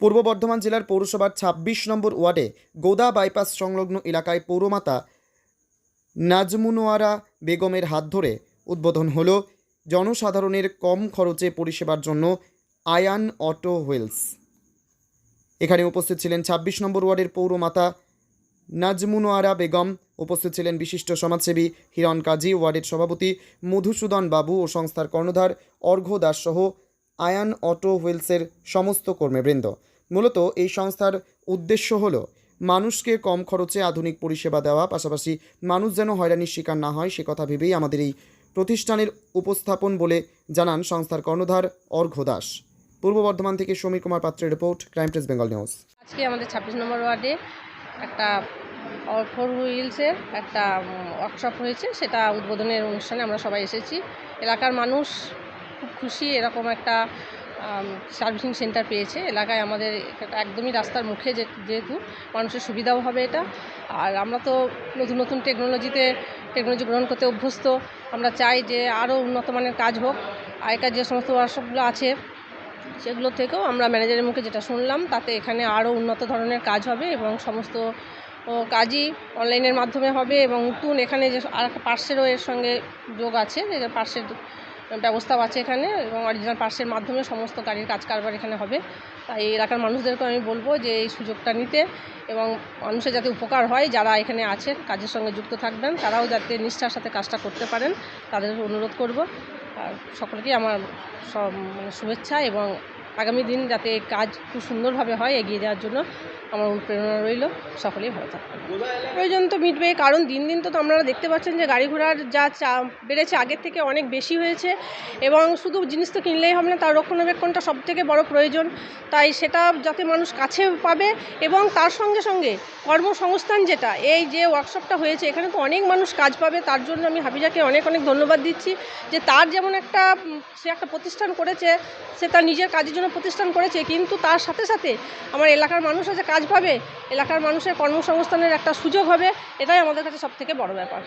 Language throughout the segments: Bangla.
পূর্ব বর্ধমান জেলার পৌরসভার ছাব্বিশ নম্বর ওয়ার্ডে গোদা বাইপাস সংলগ্ন এলাকায় পৌরমাতা নাজমুনোয়ারা বেগমের হাত ধরে উদ্বোধন হল জনসাধারণের কম খরচে পরিষেবার জন্য আয়ান অটো হুইলস। এখানে উপস্থিত ছিলেন ছাব্বিশ নম্বর ওয়ার্ডের পৌরমাতা নাজমুনোয়ারা বেগম, উপস্থিত ছিলেন বিশিষ্ট সমাজসেবী হিরণ কাজী ওয়ার্ডের সভাপতি মধুসূদন বাবু ও সংস্থার কর্ণধার অর্ঘ্য দাস সহ আয়ান অটো হুইলসের সমস্ত কর্মীবৃন্দ। মূলত এই সংস্থার উদ্দেশ্য হল, মানুষকে কম খরচে আধুনিক পরিষেবা দেওয়া, পাশাপাশি মানুষ যেন হয়রানির শিকার না হয়, সে কথা ভেবেই আমাদের এই প্রতিষ্ঠানের উপস্থাপন বলে জানান সংস্থার কর্ণধার অর্ঘ্য দাস। পূর্ব বর্ধমান থেকে সমীর কুমার পাত্রের report, crime press Bengal news. আজকে আমাদের ছাব্বিশ নম্বর ওয়ার্ডে একটা ফোর হুইলসের একটা ওয়ার্কশপ হয়েছে। সেটা উদ্বোধনের অনুষ্ঠানে আমরা সবাই এসেছি। এলাকার মানুষ খুব খুশি এরকম একটা সার্ভিসিং সেন্টার পেয়েছে। এলাকায় আমাদের একদমই রাস্তার মুখে যেহেতু মানুষের সুবিধাও হবে এটা। আর আমরা তো নতুন নতুন টেকনোলজিতে, টেকনোলজি গ্রহণ করতে অভ্যস্ত। আমরা চাই যে আরও উন্নত মানের কাজ হোক। আগেকার যে সমস্ত ওয়ার্কশপগুলো আছে, সেগুলো থেকেও আমরা ম্যানেজারের মুখে যেটা শুনলাম, তাতে এখানে আরও উন্নত ধরনের কাজ হবে এবং সমস্ত কাজই অনলাইনের মাধ্যমে হবে এবং নতুন এখানে যে আর পার্সেরও এর সঙ্গে যোগ আছে, যে পার্সের ব্যবস্থাও আছে এখানে এবং অরিজিনাল পার্সের মাধ্যমে সমস্ত গাড়ির কাজ কারবার এখানে হবে। তাই এলাকার মানুষদেরকে আমি বলব যে এই সুযোগটা নিতে এবং মানুষের যাতে উপকার হয়, যারা এখানে আছে কাজের সঙ্গে যুক্ত থাকবেন, তারাও যাতে নিষ্ঠার সাথে কাজটা করতে পারেন, তাদের অনুরোধ করব। আর সকলকেই আমার সব মানে শুভেচ্ছা এবং আগামী দিন যাতে কাজ খুব সুন্দরভাবে হয় এগিয়ে যাওয়ার জন্য আমার অনুপ্রেরণা রইল। সকলেই ভালো থাকবেন। প্রয়োজন তো মিটবে, কারণ দিন দিন তো তো আপনারা দেখতে পাচ্ছেন যে গাড়ি ঘোড়ার যা চা বেড়েছে আগের থেকে অনেক বেশি হয়েছে এবং শুধু জিনিস তো কিনলেই হবে না, তার রক্ষণাবেক্ষণটা সব থেকে বড় প্রয়োজন। তাই সেটা যাতে মানুষ কাছে পাবে এবং তার সঙ্গে সঙ্গে কর্মসংস্থান যেটা, এই যে ওয়ার্কশপটা হয়েছে, এখানে তো অনেক মানুষ কাজ পাবে, তার জন্য আমি হাবিজাকে অনেক অনেক ধন্যবাদ দিচ্ছি যে তার যেমন একটা সে একটা প্রতিষ্ঠান করেছে, সে তার নিজের কাজের জন্য প্রতিষ্ঠান করেছে, কিন্তু তার সাথে সাথে আমার এলাকার মানুষও যে কাজ পাবে, এলাকার মানুষের কর্মসংস্থানের একটা সুযোগ হবে, এটাই আমাদের কাছে সব থেকে বড় ব্যাপার।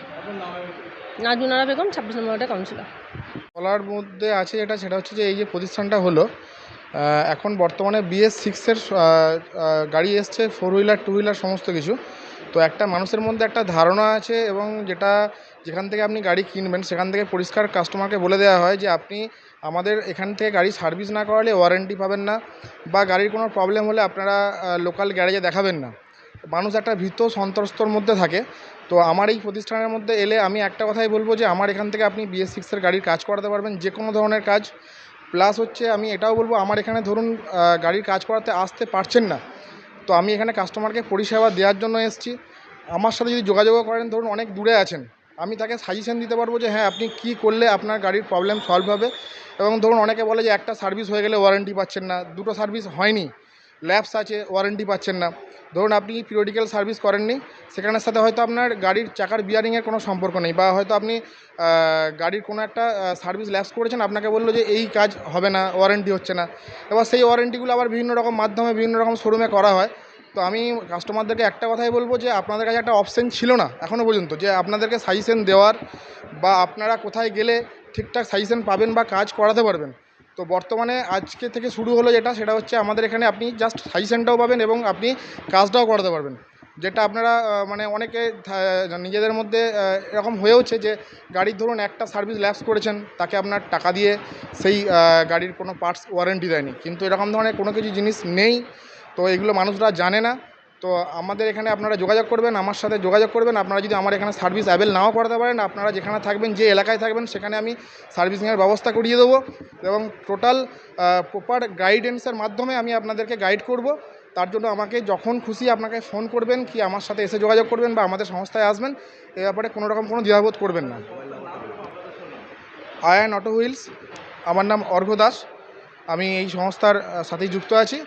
নাজুনারা বেগম, ছাব্বিশ নম্বর ওয়ার্ডের কাউন্সিলর। বলার মধ্যে আছে যেটা সেটা হচ্ছে যে এই যে প্রতিষ্ঠানটা হলো এখন বর্তমানে বিএস সিক্সের গাড়ি এসছে ফোর হুইলার টু হুইলার সমস্ত কিছু। তো একটা মানুষের মধ্যে একটা ধারণা আছে এবং যেটা যেখান থেকে আপনি গাড়ি কিনবেন, সেখান থেকে পরিষ্কার কাস্টমারকে বলে দেওয়া হয় যে, আপনি আমাদের এখান থেকে গাড়ি সার্ভিস না করালে ওয়ারেন্টি পাবেন না বা গাড়ির কোনো প্রবলেম হলে আপনারা লোকাল গ্যারেজে দেখাবেন না। মানুষ একটা ভীত সন্ত্রস্তর মধ্যে থাকে। তো আমার এই প্রতিষ্ঠানের মধ্যে এলে আমি একটা কথাই বলব যে, আমার এখান থেকে আপনি বিএস সিক্সের গাড়ির কাজ করাতে পারবেন যে কোনো ধরনের কাজ। প্লাস হচ্ছে আমি এটাও বলব, আমার এখানে ধরুন গাড়ির কাজ করাতে আসতে পারছেন না। তো আমি এখানে কাস্টমারকে পরিষেবা দেওয়ার জন্য এসেছি। আমার সাথে যদি যোগাযোগ করেন, ধরুন অনেক দূরে আছেন, আমি তাকে সাজেশন দিতে পারব যে হ্যাঁ আপনি কি করলে আপনার গাড়ির প্রবলেম সলভ হবে? এবং ধরুন অনেকে বলে যে, একটা সার্ভিস হয়ে গেলে ওয়ারেন্টি পাচ্ছেন না। দুটো সার্ভিস হয়নি। ল্যাবস আছে ওয়ারেন্টি পাচ্ছেন না। ধরুন আপনি পিরিয়ডিক্যাল সার্ভিস করেননি, সেখানের সাথে হয়তো আপনার গাড়ির চাকার বিয়ারিংয়ের কোনো সম্পর্ক নেই, বা হয়তো আপনি গাড়ির কোনো একটা সার্ভিস ল্যাপস করেছেন, আপনাকে বলল যে এই কাজ হবে না ওয়ারেন্টি হচ্ছে না। এবার সেই ওয়ারেন্টিগুলো আবার বিভিন্ন রকম মাধ্যমে, বিভিন্ন রকম শোরুমে করা হয়। তো আমি কাস্টমারদেরকে একটা কথাই বলব যে, আপনাদের কাছে একটা অপশান ছিল না এখনও পর্যন্ত, যে আপনাদেরকে সাজেশন দেওয়ার, বা আপনারা কোথায় গেলে ঠিকঠাক সাজেশন পাবেন বা কাজ করাতে পারবেন। তো বর্তমানে আজকে থেকে শুরু হলো যেটা, সেটা হচ্ছে আমাদের এখানে আপনি জাস্ট সাজেশনটাও পাবেন এবং আপনি কাজটাও করাতে পারবেন। যেটা আপনারা মানে অনেকে নিজেদের মধ্যে এরকম হয়েওছে যে গাড়ির ধরুন একটা সার্ভিস ল্যাপস করেছেন, তাকে আপনার টাকা দিয়ে সেই গাড়ির কোনো পার্টস ওয়ারেন্টি দেয়নি। কিন্তু এরকম ধরনের কোনো কিছু জিনিস নেই, তো এগুলো মানুষরা জানে না। তো আমাদের এখানে আপনারা যোগাযোগ করবেন, আমার সাথে যোগাযোগ করবেন। আপনারা যদি আমার এখানে সার্ভিস অ্যাভেল নাও করাতে পারেন, আপনারা যেখানে থাকবেন, যে এলাকায় থাকবেন, সেখানে আমি সার্ভিসিংয়ের ব্যবস্থা করিয়ে দেবো। এবং টোটাল প্রপার গাইডেন্সের মাধ্যমে আমি আপনাদেরকে গাইড করব। তার জন্য আমাকে যখন খুশি আপনাকে ফোন করবেন, কি আমার সাথে এসে যোগাযোগ করবেন বা আমাদের সংস্থায় আসবেন, এ ব্যাপারে কোনো রকম কোনো দ্বিধাবোধ করবেন না। আয়ান অটো হুইলস আমার নাম অর্ঘ্য দাস। আমি এই সংস্থার সাথেই যুক্ত আছি।